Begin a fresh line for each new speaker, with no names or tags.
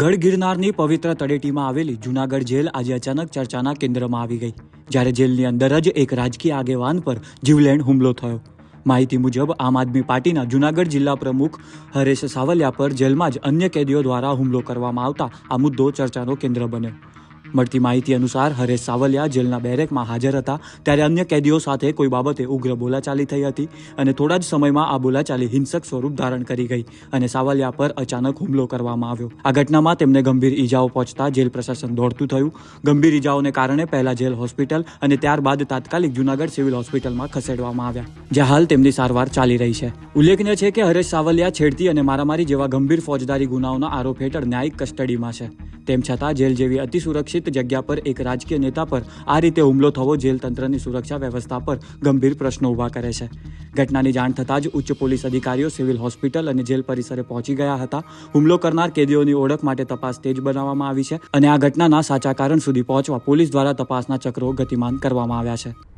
ગઢ ગિરનારની પવિત્ર તળેટીમાં આવેલી જૂનાગઢ જેલ આજે અચાનક ચર્ચાના કેન્દ્રમાં આવી ગઈ. જ્યારે જેલની અંદર જ એક રાજકીય આગેવાન પર જીવલેણ હુમલો થયો. માહિતી મુજબ, આમ આદમી પાર્ટીના જૂનાગઢ જિલ્લા પ્રમુખ હરેશ સાવલિયા પર જેલમાં જ અન્ય કેદીઓ દ્વારા હુમલો કરવામાં આવતા આ મુદ્દો ચર્ચાનો કેન્દ્ર બન્યો. મળતી માહિતી અનુસાર હરેશ સાવલિયા જેલના બેરેકમાં હાજર હતા. ત્યારે અન્ય કેદીઓ સાથે કોઈ બાબતે ઉગ્ર બોલાચાલી થઈ હતી અને થોડા જ સમયમાં આ બોલાચાલી હિંસક સ્વરૂપ ધારણ કરી ગઈ અને સાવલિયા પર અચાનક હુમલો કરવામાં આવ્યો. આ ઘટનામાં તેમને ગંભીર ઈજાઓ પહોંચતા જેલ પ્રશાસન દોડતું થયું. ગંભીર ઈજાઓને કારણે પહેલા જેલ હોસ્પિટલ અને ત્યારબાદ તાત્કાલિક જૂનાગઢ સિવિલ હોસ્પિટલમાં ખસેડવામાં આવ્યા. જ્યાં હાલ તેમની સારવાર ચાલી રહી છે. ઉલ્લેખનીય છે કે હરેશ સાવલિયા છેડતી અને મારામારી જેવા ગંભીર ફોજદારી ગુનાઓના આરોપ હેઠળ ન્યાયિક કસ્ટડીમાં છે. તેમ છતાં જેલ જેવી અતિ સુરક્ષિત જગ્યા પર એક રાજકીય નેતા પર આ રીતે હુમલો થવો જેલ તંત્રની સુરક્ષા વ્યવસ્થા પર ગંભીર પ્રશ્નો ઊભા કરે છે. ઘટનાની જાણ થતાં જ ઉચ્ચ પોલીસ અધિકારીઓ સિવિલ હોસ્પિટલ અને જેલ પરિસરે પહોંચી ગયા હતા. હુમલો કરનાર કેદીઓની ઓળખ માટે તપાસ તેજ બનાવવામાં આવી છે અને આ ઘટનાના સાચા કારણ સુધી પહોંચવા પોલીસ દ્વારા તપાસના ચક્રો ગતિમાન કરવામાં આવ્યા છે.